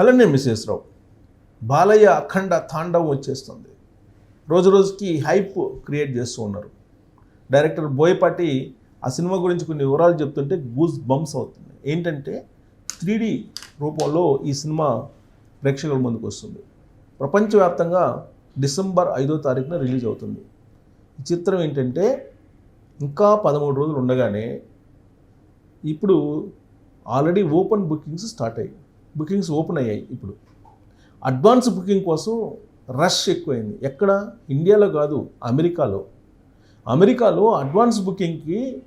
Hello missus Rao Balayya Akhanda Tandavam వచ్చేస్తుంది. రోజు రోజుకి హైప్ క్రియేట్ చేస్తూ ఉన్నారు. డైరెక్టర్ బోయపాటి ఆ సినిమా గురించి కొన్ని వివరాలు చెప్తుంటే గూస్ బంప్స్ అవుతుంది. ఏంటంటే త్రీ రూపంలో ఈ సినిమా ప్రేక్షకుల ముందుకు వస్తుంది. ప్రపంచవ్యాప్తంగా డిసెంబర్ ఐదో తారీఖున రిలీజ్ అవుతుంది. ఈ చిత్రం ఏంటంటే ఇంకా పదమూడు రోజులు ఉండగానే ఇప్పుడు ఆల్రెడీ ఓపెన్ బుకింగ్స్ స్టార్ట్ అయ్యాయి. బుకింగ్స్ ఓపెన్ అయ్యాయి ఇప్పుడు. అడ్వాన్స్ బుకింగ్ కోసం రష్ ఎక్కువైంది. ఎక్కడ? ఇండియాలో కాదు అమెరికాలో. అమెరికాలో అడ్వాన్స్ బుకింగ్కి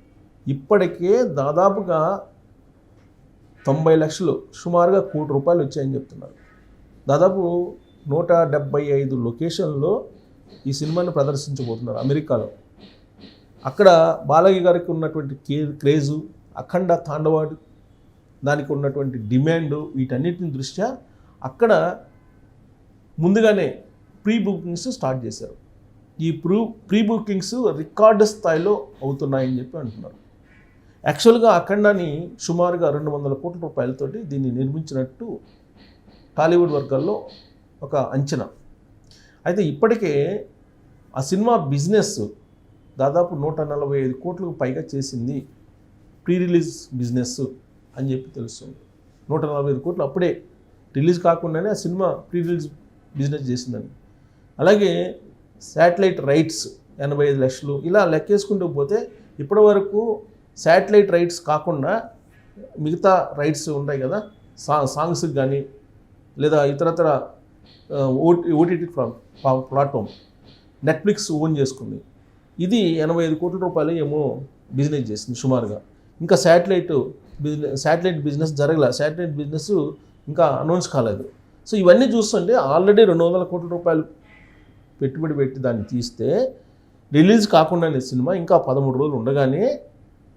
ఇప్పటికే దాదాపుగా తొంభై లక్షలు సుమారుగా కోటి రూపాయలు వచ్చాయని చెప్తున్నారు. దాదాపు నూట డెబ్బై ఐదు లొకేషన్లో ఈ సినిమాని ప్రదర్శించబోతున్నారు అమెరికాలో. అక్కడ బాలయ్య గారికి ఉన్నటువంటి కే క్రేజు అఖండ తాండవాడు దానికి ఉన్నటువంటి డిమాండ్ వీటన్నిటిని దృష్ట్యా అక్కడ ముందుగానే ప్రీ బుకింగ్స్ స్టార్ట్ చేశారు. ఈ ప్రూ ప్రీ బుకింగ్స్ రికార్డు స్థాయిలో అవుతున్నాయని చెప్పి అంటున్నారు. యాక్చువల్గా అఖండాని సుమారుగా రెండు వందల కోట్ల రూపాయలతోటి దీన్ని నిర్మించినట్టు టాలీవుడ్ వర్గాల్లో ఒక అంచనా. అయితే ఇప్పటికే ఆ సినిమా బిజినెస్ దాదాపు నూట నలభై ఐదు కోట్లకు పైగా చేసింది ప్రీ రిలీజ్ బిజినెస్. అని చెప్పి తెలుస్తుంది. నూట నలభై ఐదు కోట్లు అప్పుడే రిలీజ్ కాకుండానే ఆ సినిమా ప్రీ రిలీజ్ బిజినెస్ చేసిందని అలాగే శాటిలైట్ రైట్స్ ఎనభై ఐదు లక్షలు ఇలా లెక్కేసుకుంటూ పోతే ఇప్పటి వరకు శాటిలైట్ రైట్స్ కాకుండా మిగతా రైట్స్ ఉంటాయి కదా సా సాంగ్స్కి కానీ లేదా ఇతరతర OT OTT platform Netflix own చేసుకుంది. ఇది ఎనభై ఐదు కోట్ల రూపాయలు ఏమో బిజినెస్ చేసింది సుమారుగా. ఇంకా శాటిలైట్ బిజినెస్ శాటిలైట్ బిజినెస్ జరగలే. శాటిలైట్ బిజినెస్ ఇంకా అనౌన్స్ కాలేదు. సో ఇవన్నీ చూస్తుంటే ఆల్రెడీ రెండు వందల కోట్ల రూపాయలు పెట్టుబడి పెట్టి దాన్ని తీస్తే రిలీజ్ కాకుండానే సినిమా ఇంకా పదమూడు రోజులు ఉండగానే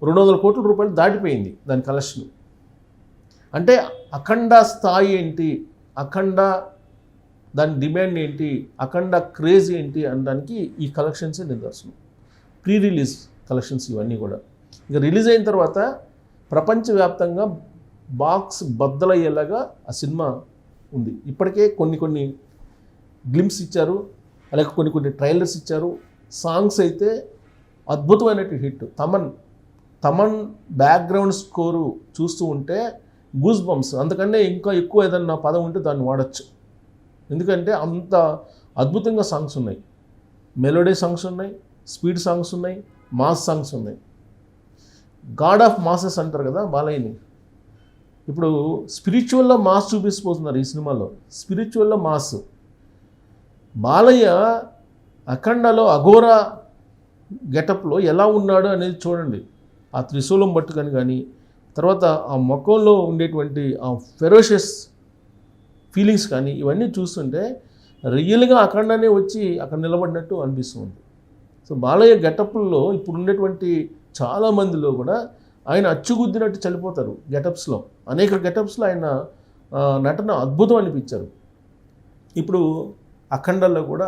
రెండు వందల కోట్ల రూపాయలు దాటిపోయింది దాని కలెక్షన్ అంటే అఖండ స్థాయి ఏంటి? అఖండ దాని డిమాండ్ ఏంటి? అఖండ క్రేజ్ ఏంటి? అనడానికి ఈ కలెక్షన్సే నిదర్శనం. ప్రీ రిలీజ్ కలెక్షన్స్ ఇవన్నీ కూడా. ఇక రిలీజ్ అయిన తర్వాత ప్రపంచవ్యాప్తంగా బాక్స్ బద్దలయ్యేలాగా ఆ సినిమా ఉంది. ఇప్పటికే కొన్ని కొన్ని గ్లిమ్స్ ఇచ్చారు అలాగే కొన్ని కొన్ని ట్రైలర్స్ ఇచ్చారు. సాంగ్స్ అయితే అద్భుతమైనటువంటి hit. Thaman Thaman background score చూస్తూ ఉంటే గూస్ బంప్స్ అందుకనే ఇంకా ఎక్కువ ఏదన్నా పదం ఉంటే దాన్ని వాడచ్చు. ఎందుకంటే అంత అద్భుతంగా సాంగ్స్ ఉన్నాయి. మెలోడీ సాంగ్స్ ఉన్నాయి స్పీడ్ సాంగ్స్ ఉన్నాయి మాస్ సాంగ్స్ ఉన్నాయి. గాడ్ ఆఫ్ మాసెస్ అంటారు కదా బాలయ్యని. ఇప్పుడు స్పిరిచువల్లో మాస్ చూపిస్తుపోతున్నారు ఈ సినిమాలో. స్పిరిచువల్లో మాస్ బాలయ్య అఖండలో అఘోర గెటప్లో ఎలా ఉన్నాడు అనేది చూడండి. ఆ త్రిశూలం పట్టుకొని కానీ తర్వాత ఆ ముఖంలో ఉండేటువంటి ఆ ఫెరోషియస్ ఫీలింగ్స్ కానీ ఇవన్నీ చూస్తుంటే రియల్గా అఖండనే వచ్చి అక్కడ నిలబడినట్టు అనిపిస్తుంది. సో బాలయ్య గెటప్లో ఇప్పుడు ఉండేటువంటి చాలా మందిలో కూడా ఆయన అచ్చుగుద్దినట్టు చనిపోతారు గెటప్స్లో. అనేక గెటప్స్లో ఆయన నటన అద్భుతం అనిపించారు. ఇప్పుడు అఖండల్లో కూడా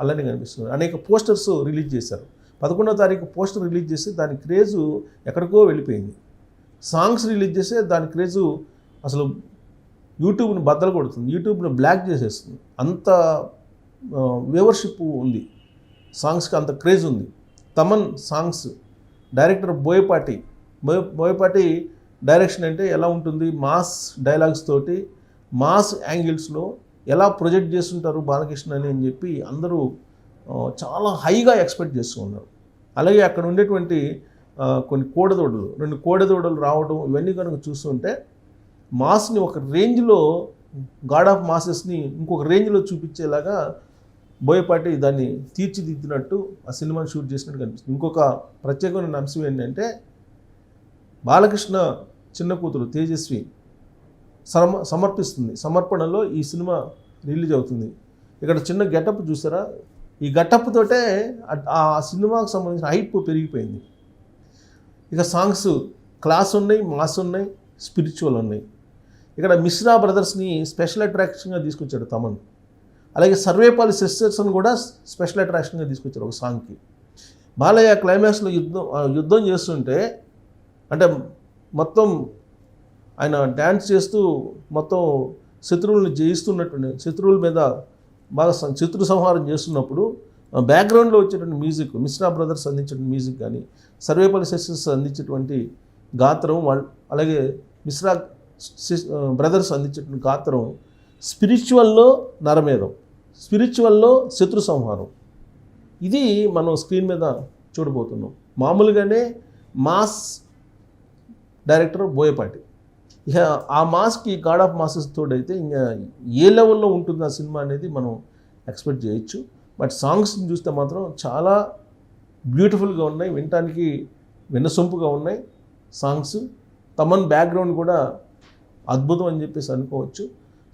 అలానే కనిపిస్తుంది అనేక పోస్టర్స్ రిలీజ్ చేశారు. పదకొండో తారీఖు పోస్టర్ రిలీజ్ చేసి దాని క్రేజు ఎక్కడికో వెళ్ళిపోయింది. సాంగ్స్ రిలీజ్ చేస్తే దాని క్రేజు అసలు యూట్యూబ్ని బద్దలు కొడుతుంది. యూట్యూబ్ని బ్లాక్ చేసేస్తుంది. అంత వ్యూవర్షిప్ ఉంది. సాంగ్స్కి అంత క్రేజ్ ఉంది. Thaman songs director Boyapati Boya Boyapati direction అంటే ఎలా ఉంటుంది? మాస్ డైలాగ్స్ తోటి మాస్ యాంగిల్స్లో ఎలా ప్రొజెక్ట్ చేస్తుంటారు బాలకృష్ణ అని అని చెప్పి అందరూ చాలా హైగా ఎక్స్పెక్ట్ చేస్తూ ఉన్నారు. అలాగే అక్కడ ఉండేటువంటి కొన్ని కోడదోడలు రెండు కోడదోడలు రావడం ఇవన్నీ కనుక చూస్తుంటే మాస్ని ఒక రేంజ్లో గాడ్ ఆఫ్ మాసెస్ని ఇంకొక రేంజ్లో చూపించేలాగా బోయపాటి దాన్ని తీర్చిదిద్దినట్టు ఆ సినిమాని షూట్ చేసినట్టు కనిపిస్తుంది. ఇంకొక ప్రత్యేకమైన అంశం ఏంటంటే బాలకృష్ణ చిన్న కూతురు తేజస్వి సమ సమర్పిస్తుంది. సమర్పణలో ఈ సినిమా రిలీజ్ అవుతుంది. ఇక్కడ చిన్న గెటప్ చూసారా? ఈ గెటప్ తోటే ఆ- ఆ సినిమాకు సంబంధించిన హైప్ పెరిగిపోయింది. ఇక సాంగ్స్ క్లాస్ ఉన్నాయి మాస్ ఉన్నాయి స్పిరిచువల్ ఉన్నాయి. ఇక్కడ మిశ్రా బ్రదర్స్ని స్పెషల్ అట్రాక్షన్గా తీసుకొచ్చాడు తమన్. అలాగే సర్వేపాలి సిస్టర్స్ని కూడా స్పెషల్ అట్రాక్షన్గా తీసుకొచ్చారు ఒక సాంగ్కి. బాలయ్య క్లైమాక్స్లో యుద్ధం యుద్ధం చేస్తుంటే అంటే మొత్తం ఆయన డ్యాన్స్ చేస్తూ మొత్తం శత్రువులను జయిస్తున్నటువంటి శత్రువుల మీద బాగా శత్రు సంహారం చేస్తున్నప్పుడు బ్యాక్గ్రౌండ్లో వచ్చేటువంటి మ్యూజిక్ మిశ్రా బ్రదర్స్ అందించిన మ్యూజిక్ కానీ సర్వేపల్లి సిస్టర్స్ అందించేటువంటి గాత్రం వాళ్ళు అలాగే మిశ్రా బ్రదర్స్ అందించేటువంటి గాత్రం స్పిరిచువల్లో నరమేధం. స్పిరిచువల్లో శత్రు సంహారం. ఇది మనం స్క్రీన్ మీద చూడబోతున్నాం. మామూలుగానే మాస్ డైరెక్టర్ బోయపాటి. ఇక ఆ మాస్కి గాడ్ ఆఫ్ మాసెస్ తోడైతే ఇంకా ఏ లెవెల్లో ఉంటుంది ఆ సినిమా అనేది మనం ఎక్స్పెక్ట్ చేయొచ్చు. బట్ సాంగ్స్ని చూస్తే మాత్రం చాలా బ్యూటిఫుల్గా ఉన్నాయి. వినటానికి వినసొంపుగా ఉన్నాయి సాంగ్స్. తమన్ బ్యాక్గ్రౌండ్ కూడా అద్భుతం అని చెప్పేసి అనుకోవచ్చు.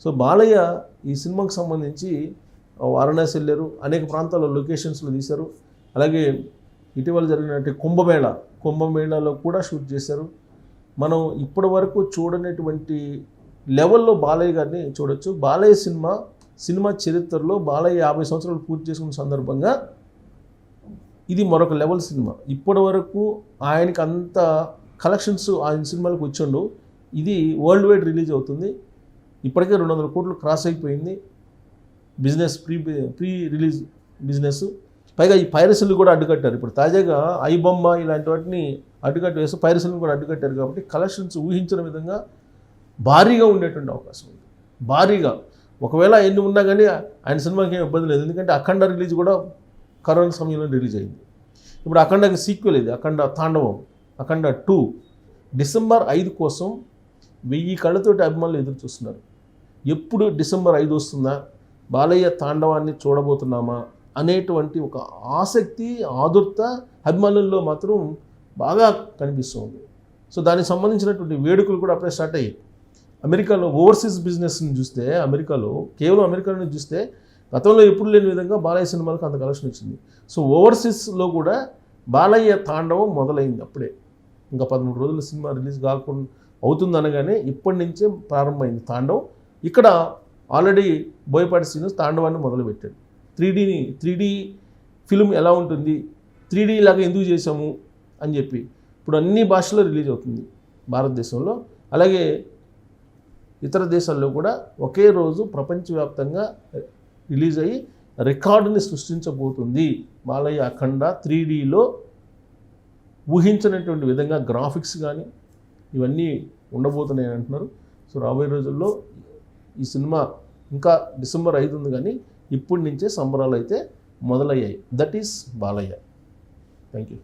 సో బాలయ్య ఈ సినిమాకి సంబంధించి వారణాసి వెళ్ళారు. అనేక ప్రాంతాల్లో లొకేషన్స్లో తీశారు. అలాగే ఇటీవల జరిగినటువంటి కుంభమేళ కుంభమేళాలో కూడా షూట్ చేశారు. మనం ఇప్పటి వరకు చూడనటువంటి లెవెల్లో బాలయ్య గారిని చూడొచ్చు. బాలయ్య సినిమా సినిమా చరిత్రలో బాలయ్య యాభై సంవత్సరాలు పూర్తి చేసుకున్న సందర్భంగా ఇది మరొక లెవెల్ సినిమా. ఇప్పటి వరకు ఆయనకి అంత కలెక్షన్స్ ఆయన సినిమాలకు వచ్చిండు ఇది వరల్డ్ వైడ్ రిలీజ్ అవుతుంది. ఇప్పటికే రెండు వందల కోట్లు క్రాస్ అయిపోయింది. Business pre pre release business. పైగా ఈ పైరసీలు కూడా అడ్డుకట్టారు. ఇప్పుడు తాజాగా ఐబొమ్మ ఇలాంటి వాటిని అడ్డుకట్ట వేసి పైరసీలను కూడా అడ్డుకట్టారు కాబట్టి కలెక్షన్స్ ఊహించిన విధంగా భారీగా ఉండేటువంటి అవకాశం ఉంది. భారీగా. ఒకవేళ ఎన్ని ఉన్నా కానీ ఆయన సినిమాకి ఏం ఇబ్బంది లేదు. ఎందుకంటే అఖండ రిలీజ్ కూడా కరోనా సమయంలో రిలీజ్ అయింది. ఇప్పుడు అఖండకి సీక్వెల్ ఇది. అఖండ తాండవం. అఖండ టూ. డిసెంబర్ ఐదు కోసం వెయ్యి కళ్ళతోటి అభిమానులు ఎదురు చూస్తున్నారు ఎప్పుడు డిసెంబర్ ఐదు వస్తుందా? బాలయ్య తాండవాన్ని చూడబోతున్నామా అనేటువంటి ఒక ఆసక్తి ఆదుర్త అభిమానుల్లో మాత్రం బాగా కనిపిస్తుంది. సో దానికి సంబంధించినటువంటి వేడుకలు కూడా అప్పుడే స్టార్ట్ అయ్యాయి. అమెరికాలో ఓవర్సీస్ బిజినెస్ని చూస్తే అమెరికాలో కేవలం అమెరికాలో చూస్తే గతంలో ఎప్పుడు లేని విధంగా బాలయ్య సినిమాలకు అంత కలెక్షన్ వచ్చింది సో ఓవర్సీస్లో కూడా బాలయ్య తాండవం మొదలైంది అప్పుడే. ఇంకా పదమూడు రోజుల సినిమా రిలీజ్ కాకుండా అవుతుంది అనగానే ఇప్పటి నుంచే ప్రారంభమైంది తాండవం. ఇక్కడ ఆల్రెడీ బోయపాటి శ్రీనివాస్ తాండవాన్ని మొదలుపెట్టాడు. త్రీ డీని త్రీ డీ ఫిల్మ్ ఎలా ఉంటుంది? త్రీ డీ లాగా ఎందుకు చేసాము అని చెప్పి. ఇప్పుడు అన్ని భాషల్లో రిలీజ్ అవుతుంది భారతదేశంలో. అలాగే ఇతర దేశాల్లో కూడా ఒకే రోజు ప్రపంచవ్యాప్తంగా రిలీజ్ అయ్యి రికార్డుని సృష్టించబోతుంది. మాలయ్య అఖండ త్రీ డీలో ఊహించినటువంటి విధంగా గ్రాఫిక్స్ కానీ ఇవన్నీ ఉండబోతున్నాయి అంటున్నారు. సో రాబోయే రోజుల్లో ఈ సినిమా ఇంకా డిసెంబర్ ఐదు ఉంది కానీ ఇప్పటి నుంచే సంబరాలు అయితే మొదలయ్యాయి. That is Balayya. Thank you